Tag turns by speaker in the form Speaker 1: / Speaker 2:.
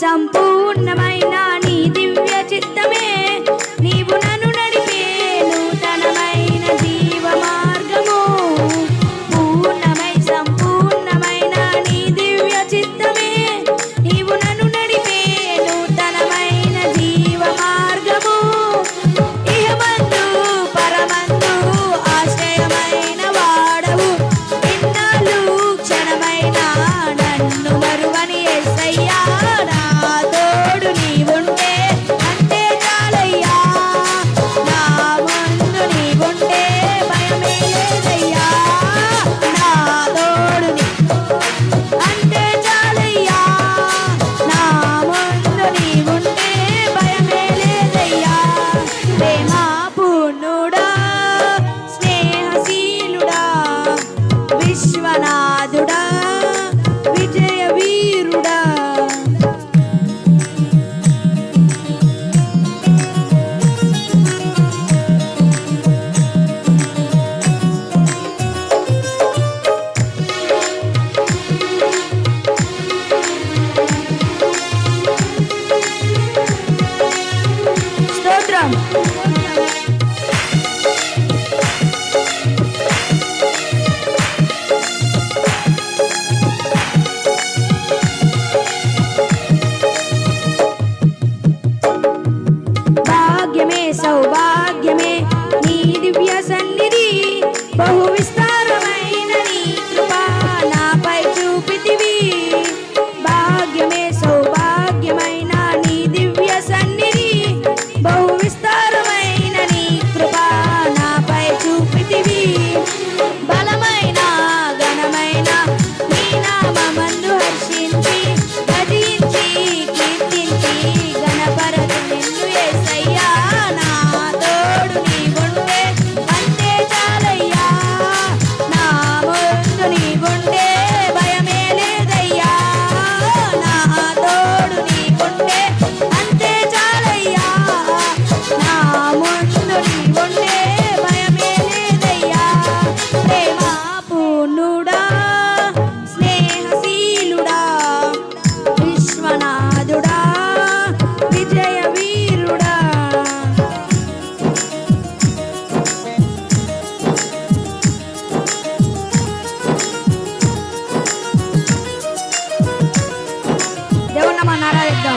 Speaker 1: सम्पूर्णमयना Juana Araeta.